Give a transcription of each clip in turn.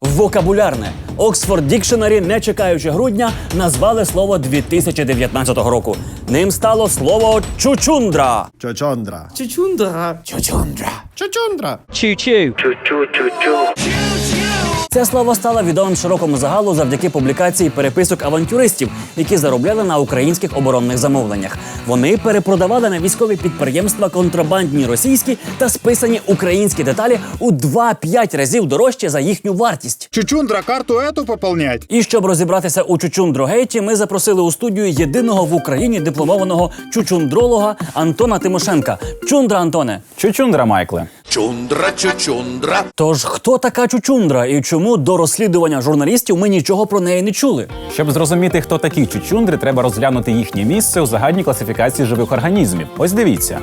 Вокабулярне. Oxford Dictionary, не чекаючи грудня, назвали слово 2019 року. Ним стало слово чучундра. Чучундра. Чучундра. Чучундра. Чочондра. Це слово стало відомим широкому загалу завдяки публікації переписок авантюристів, які заробляли на українських оборонних замовленнях. Вони перепродавали на військові підприємства контрабандні російські та списані українські деталі у 2-5 разів дорожче за їхню вартість. Чучундра, карту эту пополнять? І щоб розібратися у чучундрогейті, ми запросили у студію єдиного в Україні дипломованого чучундролога Антона Тимошенка. Чундра, Антоне. Чучундра, Майкле. Чундра, чучундра. Тож хто така чучундра і чому до розслідування журналістів ми нічого про неї не чули? Щоб зрозуміти, хто такі чучундри, треба розглянути їхнє місце у загальній класифікації живих організмів. Ось дивіться.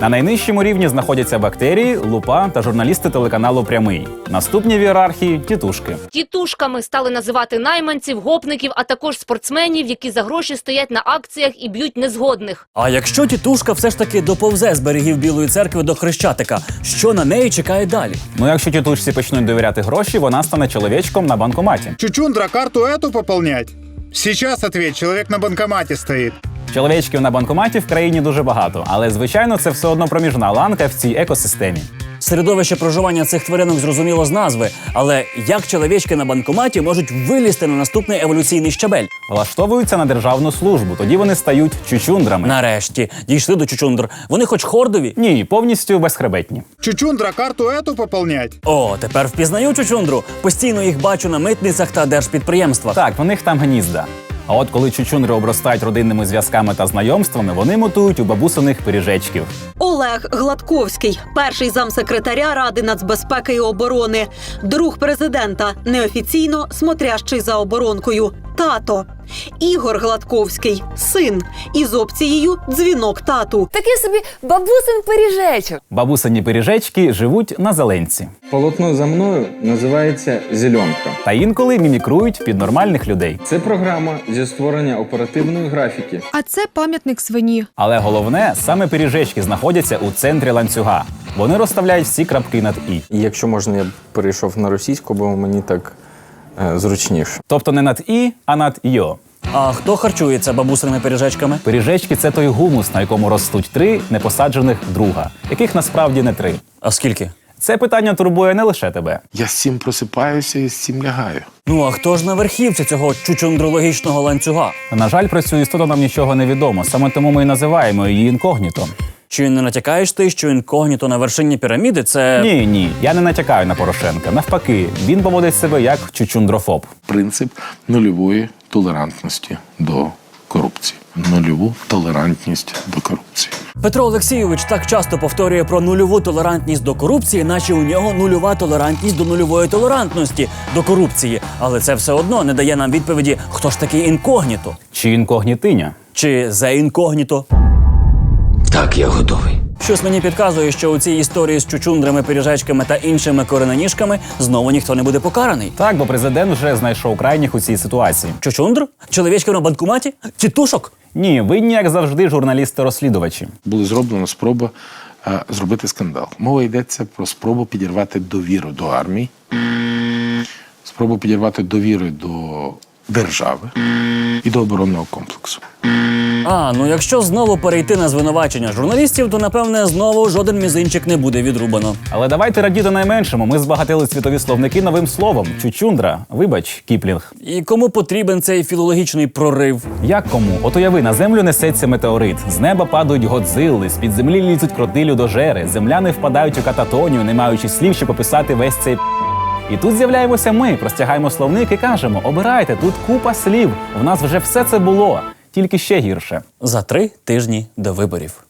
На найнижчому рівні знаходяться бактерії, лупа та журналісти телеканалу Прямий. Наступні в ієрархії тітушки. Тітушками стали називати найманців, гопників, а також спортсменів, які за гроші стоять на акціях і б'ють незгодних. А якщо тітушка все ж таки доповзе з берегів Білої церкви до Хрещатика, що на неї чекає далі? Ну, якщо тітушці почнуть довіряти гроші, вона стане чоловічком на банкоматі. Чучундра, карту эту пополнять? Сейчас ответь, человек на банкомате стоит. Чоловічків на банкоматі в країні дуже багато, але звичайно це все одно проміжна ланка в цій екосистемі. Середовище проживання цих тваринок зрозуміло з назви, але як чоловічки на банкоматі можуть вилізти на наступний еволюційний щабель? Влаштовуються на державну службу, тоді вони стають чучундрами. Нарешті дійшли до чучундр. Вони хоч хордові? Ні, повністю безхребетні. Чучундра, карту эту пополнять? О, тепер впізнаю чучундру. Постійно їх бачу на митницях та держпідприємствах. Так, в них там гнізда. А от коли чучундри обростають родинними зв'язками та знайомствами, вони мутують у бабусиних пиріжечків. Олег Гладковський, перший замсекретаря Ради нацбезпеки і оборони, друг президента, неофіційно смотрящий за оборонкою. Тато Ігор Гладковський, син із опцією дзвінок тату. Такий собі бабусин пиріжечок. Бабусині пиріжечки живуть на зеленці Полотно за мною називається Зеленка. та інколи мімікрують під нормальних людей. Це програма зі створення оперативної графіки. А це пам'ятник свині. Але головне, саме пиріжечки знаходяться у центрі ланцюга. Вони розставляють всі крапки над і. І якщо можна, я перейшов на російську, бо мені так зручніше. Тобто не над і, а над йо. А хто харчується бабусиними пиріжечками? Пиріжечки це той гумус, на якому ростуть три непосаджених друга, яких насправді не три. А скільки? Це питання турбує не лише тебе. Я з цим просипаюся і з цим лягаю. Ну а хто ж на верхівці цього чучундрологічного ланцюга? На жаль, про цю істоту нам нічого не відомо. Саме тому ми і називаємо її інкогніто. Чи не натякаєш ти, що інкогніто на вершині піраміди це. Ні, ні, я не натякаю на Порошенка. Навпаки, він поводить себе як чучундрофоб. Принцип нульової толерантності до корупції. Нульову толерантність до корупції. Петро Олексійович так часто повторює про нульову толерантність до корупції, наче у нього нульова толерантність до нульової толерантності до корупції. Але це все одно не дає нам відповіді, хто ж такий інкогніто Чи інкогнітиня? чи за інкогніто. Так, я готовий. Щось мені підказує, що у цій історії з чучундрами, пиріжечками та іншими кореноніжками знову ніхто не буде покараний. Так, бо президент вже знайшов крайніх у цій ситуації. Чучундр? Чоловічки на банкоматі? Тітушок? Ні, винні, як завжди, журналісти-розслідувачі. Була зроблена спроба е, зробити скандал. Мова йдеться про спробу підірвати довіру до армії, спробу підірвати довіру до держави і до оборонного комплексу. А, ну якщо знову перейти на звинувачення журналістів, то напевне знову жоден мізинчик не буде відрубано. Але давайте радіти найменшому. Ми збагатили світові словники новим словом. Чучундра. Вибач, Кіплінг. І кому потрібен цей філологічний прорив? Як кому? От уяви, на землю несеться метеорит. З неба падають годзилли, з під землі лізуть кротилю до жери. Земляни впадають у кататонію, не маючи слів, щоб описати весь цей. І тут з'являємося ми, простягаємо словник і кажемо: обирайте, тут купа слів. В нас вже все це було, тільки ще гірше. За три тижні до виборів.